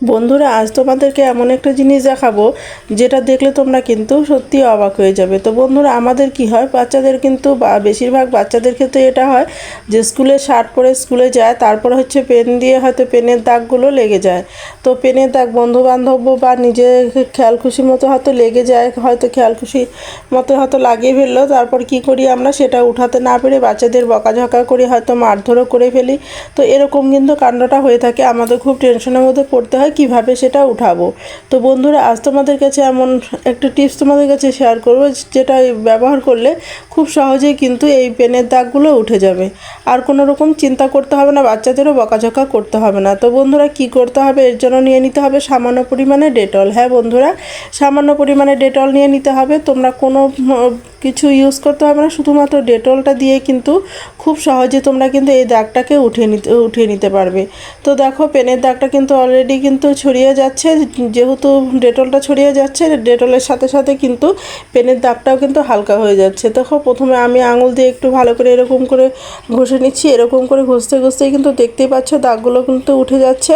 বন্ধুরা, আজ তোমাদেরকে এমন একটা জিনিস দেখাবো, যেটা দেখলে তোমরা কিন্তু সত্যি অবাক হয়ে যাবে। তো বন্ধুরা, আমাদের কি হয়, বাচ্চাদের কিন্তু বা বেশিরভাগ বাচ্চাদের ক্ষেত্রে এটা হয় যে স্কুলে শার্ট পরে স্কুলে যায়, তারপর হচ্ছে পেন দিয়ে হয়তো পেনের দাগগুলো লেগে যায়। তো পেনের দাগ বন্ধু বান্ধব বা নিজের খেয়াল খুশি মতো হয়তো লেগে যায়, হয়তো খেয়াল খুশি মতো হয়তো লাগিয়ে ফেলল, তারপর কি করি আমরা, সেটা উঠাতে না পেরে বাচ্চাদের বকাঝকা করি হয়তো মারধরও করে ফেলি। তো এরকম কিন্তু কাণ্ডটা হয়ে থাকে, আমাদের খুব টেনশনের মধ্যে পড়তে হয়। কীভাবে সেটা উঠাবো? তো বন্ধুরা, আজ তোমাদের কাছে এমন একটা টিপস তোমাদের কাছে শেয়ার করব, যেটা ব্যবহার করলে খুব সহজেই কিন্তু এই পেনের দাগগুলো উঠে যাবে। আর কোনো রকম চিন্তা করতে হবে না, বাচ্চাদেরও বকাঝকা করতে হবে না। তো বন্ধুরা, কি করতে হবে? এর জন্য নিয়ে নিতে হবে সামান্য পরিমাণে ডেটল। হ্যাঁ বন্ধুরা, সামান্য পরিমাণে ডেটল নিয়ে নিতে হবে। তোমরা কোনো কিছু ইউজ করতে হবে না, শুধুমাত্র ডেটলটা দিয়ে কিন্তু খুব সহজে তোমরা কিন্তু এই দাগটাকে উঠিয়ে নিতে উঠিয়ে নিতে পারবে। তো দেখো, পেনের দাগটা কিন্তু অলরেডি কিন্তু ছড়িয়ে যাচ্ছে, যেহেতু ডেটলটা ছড়িয়ে যাচ্ছে, ডেটলের সাথে সাথে কিন্তু পেনের দাগটাও কিন্তু হালকা হয়ে যাচ্ছে। দেখো, প্রথমে আমি আঙুল দিয়ে একটু ভালো করে এরকম করে ঘষে নিচ্ছি, এরকম করে ঘষতে, ঘষতেই কিন্তু দেখতেই পাচ্ছ দাগগুলো কিন্তু উঠে যাচ্ছে।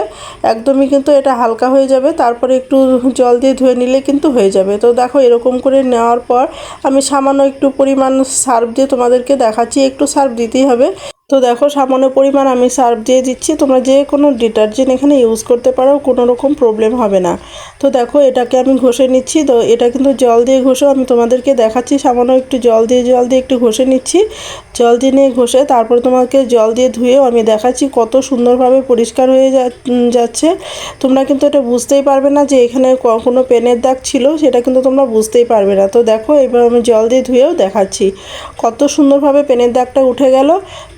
একদমই কিন্তু এটা হালকা হয়ে যাবে, তারপরে একটু জল দিয়ে ধুয়ে নিলে কিন্তু হয়ে যাবে। তো দেখো, এরকম করে নেওয়ার পর আমি সামান্য একটু পরিমাণ সার্ফ দিয়ে তোমাদেরকে দেখাচ্ছি, একটু সার্ফ দিতেই হবে। তো দেখো, সামান্য পরিমাণ আমি সার্ফ দিয়ে দিচ্ছি। তোমরা যে কোনো ডিটারজেন্ট এখানে ইউজ করতে পারো, কোনো রকম প্রবলেম হবে না। তো দেখো, এটাকে আমি ঘষে নিচ্ছি। তো এটা কিন্তু জল দিয়ে ঘষেও আমি তোমাদেরকে দেখাচ্ছি। সামান্য একটু জল দিয়ে জল দিয়ে একটু ঘষে নিচ্ছি। জল দিয়ে নিয়ে ঘষে তারপর তোমাকে জল দিয়ে ধুয়েও আমি দেখাচ্ছি কত সুন্দরভাবে পরিষ্কার হয়ে যাচ্ছে। তোমরা কিন্তু এটা বুঝতেই পারবে না যে এখানে কোনো পেনের দাগ ছিল, সেটা কিন্তু তোমরা বুঝতেই পারবে না। তো দেখো, এবার আমি জল দিয়ে ধুয়েও দেখাচ্ছি। কত সুন্দরভাবে পেনের দাগটা উঠে গেল।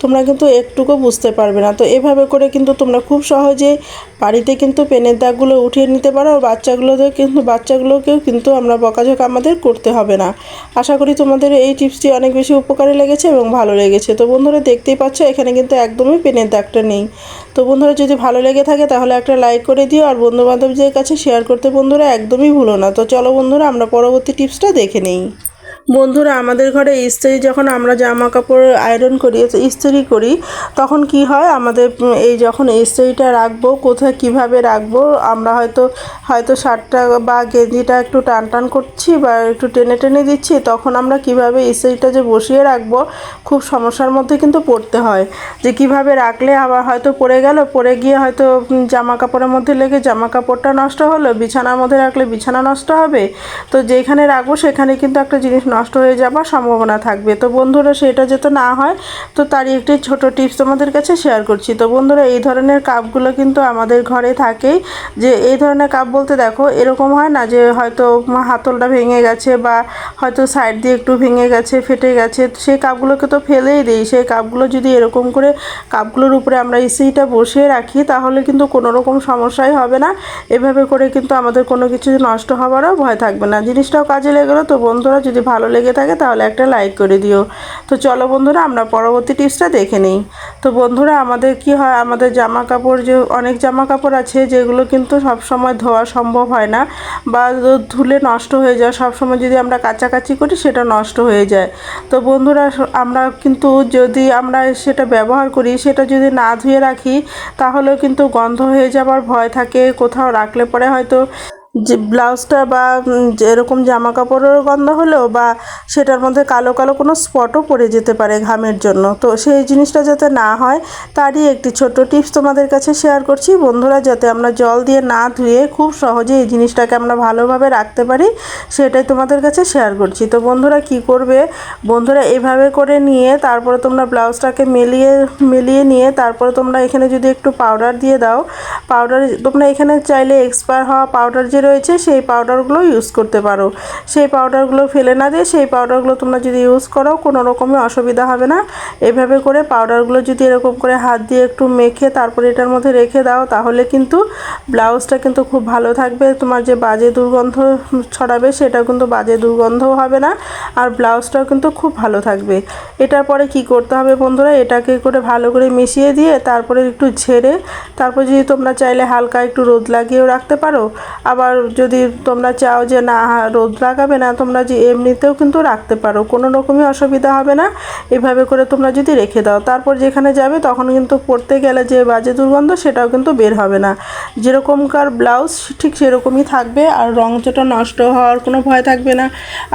তোমরা কিন্তু একটুকু বুঝতে পারবে না। তো এভাবে করে কিন্তু তোমরা খুব সহজে বাড়িতে কিন্তু পেনের দাগগুলো উঠিয়ে নিতে পারো আর বাচ্চাগুলোদের কিন্তু, বাচ্চাগুলোকেও কিন্তু আমরা বকাঝকা আমাদের করতে হবে না। আশা করি তোমাদের এই টিপসটি অনেক বেশি উপকারী লেগেছে এবং ভালো লেগেছে। তো বন্ধুরা দেখতেই পাচ্ছ, এখানে কিন্তু একদমই পেনের দাগটা নেই। তো বন্ধুরা যদি ভালো লেগে থাকে তাহলে একটা লাইক করে দিও আর বন্ধু বান্ধবদের কাছে শেয়ার করতে বন্ধুরা একদমই ভুলো না। তো চলো বন্ধুরা আমরা পরবর্তী টিপসটা দেখে নিই। বন্ধুরা, আমাদের ঘরে ইস্ত্রি যখন আমরা জামা কাপড় আয়রন করি, ইস্ত্রি করি, তখন কি হয়? আমাদের, এই যখন ইস্ত্রিটা রাখব, কোথায় কীভাবে রাখব? আমরা হয়তো হয়তো শার্টটা বা গেঞ্জিটা একটু টান টান করছি বা একটু টেনে টেনে দিচ্ছি, তখন আমরা কীভাবে ইস্ত্রিটা যে বসিয়ে রাখব, খুব সমস্যার মধ্যে কিন্তু পড়তে হয়। যে কীভাবে রাখলে আবার হয়তো পড়ে গেল, পড়ে গিয়ে হয়তো জামা কাপড়ের মধ্যে লেগে জামা কাপড়টা নষ্ট হলো, বিছানার মধ্যে রাখলে বিছানা নষ্ট হবে। তো যেখানে রাখব, সেখানে কিন্তু একটা জিনিস নষ্ট হয়ে যাবার সম্ভাবনা থাকবে। তো বন্ধুরা, সেটা যাতে না হয়, তো তারই একটি ছোট টিপস তোমাদের কাছে শেয়ার করছি। তো বন্ধুরা, এই ধরনের কাপগুলো কিন্তু আমাদের ঘরে থাকেই। যে এই ধরনের কাপ বলতে দেখো, এরকম হয় না যে হয়তো হাতলটা ভেঙে গেছে বা হয়তো সাইড দিয়ে একটু ভেঙে গেছে, ফেটে গেছে। সেই কাপগুলোকে তো ফেলেই দিই। সেই কাপগুলো যদি এরকম করে কাপগুলোর উপরে আমরা ইসিটা বসিয়ে রাখি, তাহলে কিন্তু কোনো রকম সমস্যাই হবে না। এভাবে করে কিন্তু আমাদের কোনো কিছু নষ্ট হওয়ারও ভয় থাকবে না। জিনিসটাও কাজে লেগেলো তো বন্ধুরা, যদি ভালো লেগে থাকে তাহলে একটা লাইক করে দিও। তো চলো বন্ধুরা, আমরা পরবর্তী টিপসটা দেখে নিই। তো বন্ধুরা, আমাদের কি হয়, আমাদের জামা কাপড় যে, অনেক জামা কাপড় আছে যেগুলো কিন্তু সব সময় ধোয়া সম্ভব হয় না বা ধুলে নষ্ট হয়ে যায়। সব সময় যদি আমরা কাচাকাচি করি, সেটা নষ্ট হয়ে যায়। তো বন্ধুরা, আমরা কিন্তু যদি আমরা সেটা ব্যবহার করি, সেটা যদি না ধুয়ে রাখি, তাহলেও কিন্তু গন্ধ হয়ে যাবার ভয় থাকে। কোথাও রাখলে পরে হয়তো যে ব্লাউজটা বা এরকম জামা কাপড়ের গন্ধ হলেও বা সেটার মধ্যে কালো কালো কোনো স্পটও পড়ে যেতে পারে ঘামের জন্য। তো সেই জিনিসটা যাতে না হয়, তারই একটি ছোট টিপস তোমাদের কাছে শেয়ার করছি। বন্ধুরা, যাতে আমরা জল দিয়ে না ধুয়ে খুব সহজে এই জিনিসটাকে আমরা ভালোভাবে রাখতে পারি, সেটাই তোমাদের কাছে শেয়ার করছি। তো বন্ধুরা, কি করবে? বন্ধুরা, এভাবে করে নিয়ে তারপরে তোমরা ব্লাউজটাকে মেলিয়ে মেলিয়ে নিয়ে তারপরে তোমরা এখানে যদি একটু পাউডার দিয়ে দাও, পাউডার, তোমরা এখানে চাইলে এক্সপায়ার হওয়া পাউডার যে রয়েছে, সেই পাউডারগুলো ইউজ করতে পারো। সেই পাউডারগুলো ফেলে না দিয়ে সেই পাউডারগুলো তোমরা যদি ইউজ করো, কোনো রকমই অসুবিধা হবে না। এভাবে করে পাউডারগুলো যদি এরকম করে হাত দিয়ে একটু মেখে তারপরে এটার মধ্যে রেখে দাও, তাহলে কিন্তু ব্লাউজটা কিন্তু খুব ভালো থাকবে। তোমার যে বাজে দুর্গন্ধ ছড়াবে সেটা কিন্তু বাজে দুর্গন্ধও হবে না। আর ব্লাউজটাও কিন্তু খুব ভালো থাকবে। এটার পরে কি করতে হবে বন্ধুরা? এটাকে করে ভালো করে মিশিয়ে দিয়ে তারপরে একটু ঝেড়ে, তারপর যদি তোমরা চাইলে হালকা একটু রোদ লাগিয়েও রাখতে পারো, আবার যদি তোমরা চাও যে না, রোদ লাগাবে না, তোমরা যে এমনিতেও কিন্তু রাখতে পারো। কোনো রকমই অসুবিধা হবে না। এভাবে করে তোমরা যদি রেখে দাও, তারপর যেখানে যাবে তখন কিন্তু পরতে গেলে যে বাজে দুর্গন্ধ সেটাও কিন্তু বের হবে না। যেরকমকার ব্লাউজ ঠিক সেরকমই থাকবে আর রঙটা নষ্ট হওয়ার কোনো ভয় থাকবে না।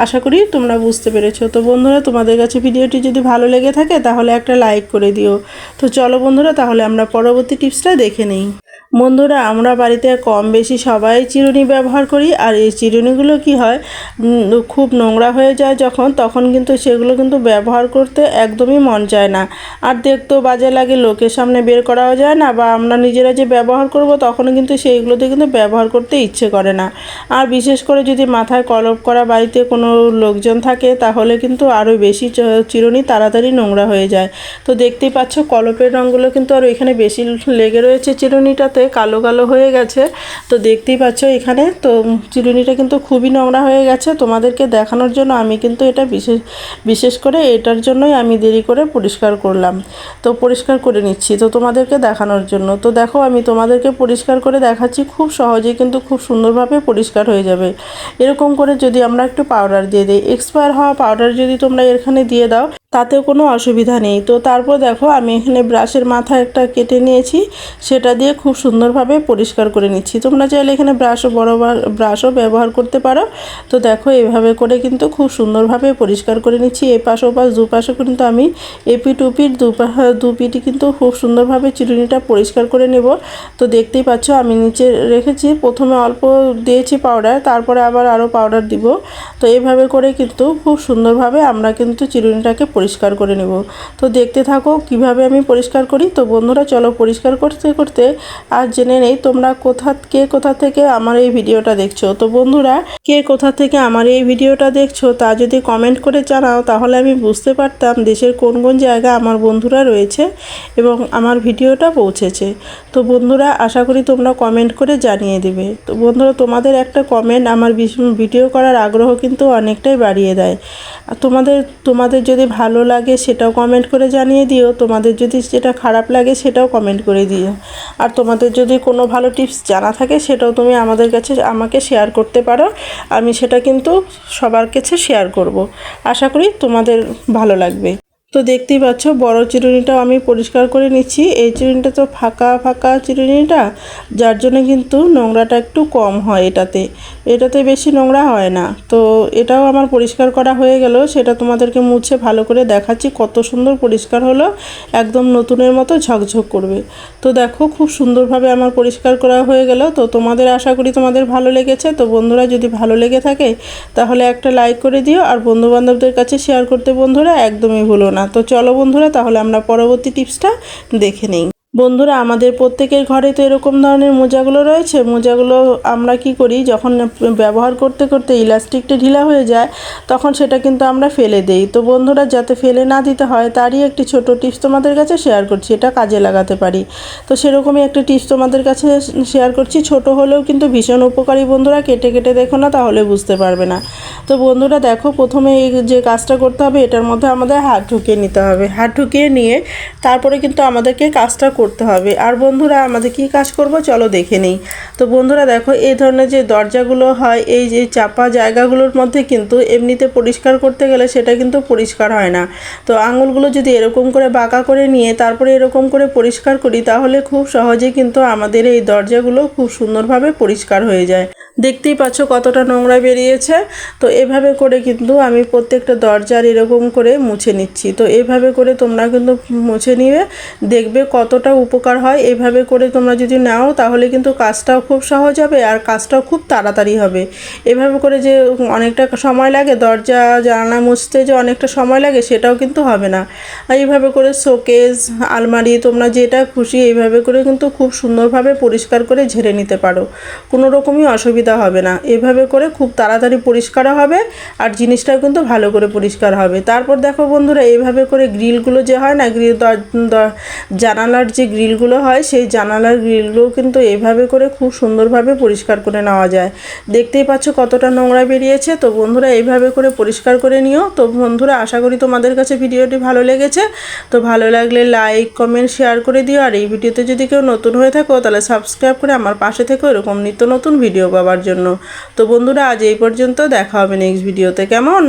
আশা করি তোমরা বুঝতে পেরেছ। তো বন্ধুরা, তোমাদের কাছে ভিডিওটি যদি ভালো লেগে থাকে তাহলে একটা লাইক করে দিও। তো চলো বন্ধুরা, তাহলে আমরা পরবর্তী টিপসটা দেখে নিই। বন্ধুরা, আমরা বাড়িতে কম বেশি সবাই চিরুনি ব্যবহার করি, আর এই চিরুনিগুলো কি হয়? খুব নোংরা হয়ে যায় যখন, তখন কিন্তু সেগুলো কিন্তু ব্যবহার করতে একদমই মন চায় না। আর দেখতেও বাজে লাগে, লোকের সামনে বের করাও যায় না, বা আমরা নিজেরা যে ব্যবহার করব তখন কিন্তু সেইগুলোতে কিন্তু ব্যবহার করতে ইচ্ছে করে না। আর বিশেষ করে যদি মাথায় কলপ করা বাড়িতে কোনো লোকজন থাকে, তাহলে কিন্তু আরও বেশি চিরুনি তাড়াতাড়ি নোংরা হয়ে যায়। তো দেখতেই পাচ্ছ, কলপের রঙগুলো কিন্তু আর এখানে বেশি লেগে রয়েছে চিরুনিটাতে। কালো কালো হয়ে গেছে। তো দেখতেই পাচ্ছ এখানে। তো চিরুনিটা কিন্তু খুবই নোংরা হয়ে গেছে। তোমাদেরকে দেখানোর জন্য আমি কিন্তু এটা বিশেষ বিশেষ করে এটার জন্যই আমি দেরি করে পরিষ্কার করলাম। তো পরিষ্কার করে নিচ্ছি। তো তোমাদেরকে দেখানোর জন্য। তো দেখো, আমি তোমাদেরকে পরিষ্কার করে দেখাচ্ছি। খুব সহজেই কিন্তু খুব সুন্দরভাবে পরিষ্কার হয়ে যাবে। এরকম করে যদি আমরা একটু পাউডার দিয়ে দিই। এক্সপায়ার হওয়া পাউডার যদি তোমরা এখানে দিয়ে দাও তাতেও কোনো অসুবিধা নেই। তো তারপর দেখো আমি এখানে ব্রাশের মাথা একটা কেটে নিয়েছি, সেটা দিয়ে খুব সুন্দরভাবে পরিষ্কার করে নিচ্ছি। তোমরা চাইলে এখানে ব্রাশও বড় ব্রাশও ব্যবহার করতে পারো। তো দেখো এভাবে করে কিন্তু খুব সুন্দরভাবে পরিষ্কার করে নিচ্ছি। এই পাশ ও পাশ দুপাশে কিন্তু আমি এপি টুপির দুপা দুপিটি কিন্তু খুব সুন্দরভাবে চিরুনিটা পরিষ্কার করে নেব। তো দেখতেই পাচ্ছ আমি নিচে রেখেছি, প্রথমে অল্প দিয়েছি পাউডার তারপরে আবার আরও পাউডার দিব। তো এইভাবে করে কিন্তু খুব সুন্দরভাবে আমরা কিন্তু চিরুনিটাকে পরিষ্কার করে নেব। তো দেখতে থাকো কীভাবে আমি পরিষ্কার করি। তো বন্ধুরা, চলো পরিষ্কার করতে করতে আর জেনে নেই তোমরা কোথা, কে কোথা থেকে আমার এই ভিডিওটা দেখছ। তো বন্ধুরা, কে কোথা থেকে আমার এই ভিডিওটা দেখছ তা যদি কমেন্ট করে জানাও তাহলে আমি বুঝতে পারতাম দেশের কোন কোন জায়গায় আমার বন্ধুরা রয়েছে এবং আমার ভিডিওটা পৌঁছেছে। তো বন্ধুরা, আশা করি তোমরা কমেন্ট করে জানিয়ে দেবে। তো বন্ধুরা, তোমাদের একটা কমেন্ট আমার ভিডিও করার আগ্রহ কিন্তু অনেকটাই বাড়িয়ে দেয়। আর তোমাদের তোমাদের যদি ভালো লাগে সেটাও কমেন্ট করে জানিয়ে দিও। তোমাদের যদি যেটা খারাপ লাগে সেটাও কমেন্ট করে দিও। আর তোমাদের যদি কোনো ভালো টিপস জানা থাকে সেটাও তুমি আমাদের কাছে, আমাকে শেয়ার করতে পারো। আমি সেটা কিন্তু সবার কাছে শেয়ার করব। আশা করি তোমাদের ভালো লাগবে। তো দেখতেই পাচ্ছ, বড় চিরুনিটাও আমি পরিষ্কার করে নিচ্ছি। এই চিরুনিটা তো ফাঁকা ফাঁকা চিরুনিটা, যার জন্য কিন্তু নোংরাটা একটু কম হয় এটাতে। এটাতে বেশি নোংরা হয় না। তো এটাও আমার পরিষ্কার করা হয়ে গেল। সেটা তোমাদেরকে মুছে ভালো করে দেখাচ্ছি, কত সুন্দর পরিষ্কার হলো। একদম নতুনের মতো ঝকঝক করবে। তো দেখো, খুব সুন্দরভাবে আমার পরিষ্কার করা হয়ে গেল। তো তোমাদের আশা করি তোমাদের ভালো লেগেছে। তো বন্ধুরা, যদি ভালো লেগে থাকে, তাহলে একটা লাইক করে দিও। আর বন্ধু বান্ধবদের কাছে শেয়ার করতে বন্ধুরা, একদমই ভুলো না। তো চলো বন্ধুরা তাহলে আমরা পরবর্তী টিপসটা দেখে নিই। বন্ধুরা, আমাদের প্রত্যেকের ঘরে তো এরকম ধরনের মোজাগুলো রয়েছে। মোজাগুলো আমরা কি করি, যখন ব্যবহার করতে করতে ইলাস্টিকটা ঢিলা হয়ে যায়, তখন সেটা কিন্তু আমরা ফেলে দেই। তো বন্ধুরা, যাতে ফেলে না দিতে হয়, তারই একটি ছোট টিপস তোমাদের কাছে শেয়ার করছি। এটা কাজে লাগাতে পারি। তো সেরকমই একটা টিপস তোমাদের কাছে শেয়ার করছি। ছোট হলেও কিন্তু ভীষণ উপকারী বন্ধুরা, কেটে কেটে দেখো না, তাহলে বুঝতে পারবে না। তো বন্ধুরা, দেখো, প্রথমে এই যে কাজটা করতে হবে, এটার মধ্যে আমাদের হাত ঢুকিয়ে নিতে হবে। হাত ঢুকিয়ে নিয়ে তারপরে কিন্তু আমাদেরকে কাজটা করতে হবে। আর বন্ধুরা, আমাদের কি কাজ করব? চলো দেখে নেই। তো বন্ধুরা, দেখো, এই ধরনের যে দরজাগুলো হয়, এই যে চাপা জায়গাগুলোর মধ্যে কিন্তু এমনিতে পরিষ্কার করতে গেলে সেটা কিন্তু পরিষ্কার হয় না। তো আঙুলগুলো যদি এরকম করে বাঁকা করে নিয়ে তারপরে এরকম করে পরিষ্কার করি, তাহলে খুব সহজে কিন্তু আমাদের এই দরজাগুলো খুব সুন্দরভাবে পরিষ্কার হয়ে যায়। দেখতেই পাচ্ছ কতটা নোংরা বেরিয়েছে। তো এভাবে করে কিন্তু আমি প্রত্যেকটা দরজার এরকম করে মুছে নিচ্ছি। তো এভাবে করে তোমরা কিন্তু মুছে নিবে দেখবে কতটা উপকার হয়। এভাবে করে তোমরা যদি নাও, তাহলে কিন্তু কাজটাও খুব সহজ হবে আর কাজটাও খুব তাড়াতাড়ি হবে। এভাবে করে যে অনেকটা সময় লাগে, দরজা, জানালা মুছতে যে অনেকটা সময় লাগে, সেটাও কিন্তু হবে না। আর এইভাবে করে শোকেস, আলমারি, তোমরা যেটা খুশি এইভাবে করে কিন্তু খুব সুন্দরভাবে পরিষ্কার করে ঝেড়ে নিতে পারো। কোনো রকমই অসুবিধা অসুবিধা হবে না। এভাবে করে খুব তাড়াতাড়ি পরিষ্কারও হবে আর জিনিসটাও কিন্তু ভালো করে পরিষ্কার হবে। তারপর দেখো বন্ধুরা এইভাবে করে গ্রিলগুলো যে হয় না, গ্রিল জানালার যে গ্রিলগুলো হয়, সেই জানালার গ্রিলগুলো কিন্তু এভাবে করে খুব সুন্দরভাবে পরিষ্কার করে নেওয়া যায়। দেখতেই পাচ্ছ কতটা নোংরা বেরিয়েছে। তো বন্ধুরা এইভাবে করে পরিষ্কার করে নিও। তো বন্ধুরা, আশা করি তোমাদের কাছে ভিডিওটি ভালো লেগেছে। তো ভালো লাগলে লাইক, কমেন্ট, শেয়ার করে দিও। আর এই ভিডিওতে যদি কেউ নতুন হয়ে থাকো, তাহলে সাবস্ক্রাইব করে আমার পাশে থেকো। এরকম নিত্য নতুন ভিডিও পাওয়ার জন্য। তো বন্ধুরা আজ এই পর্যন্ত দেখা হবে নেক্সট ভিডিওতে কেমন?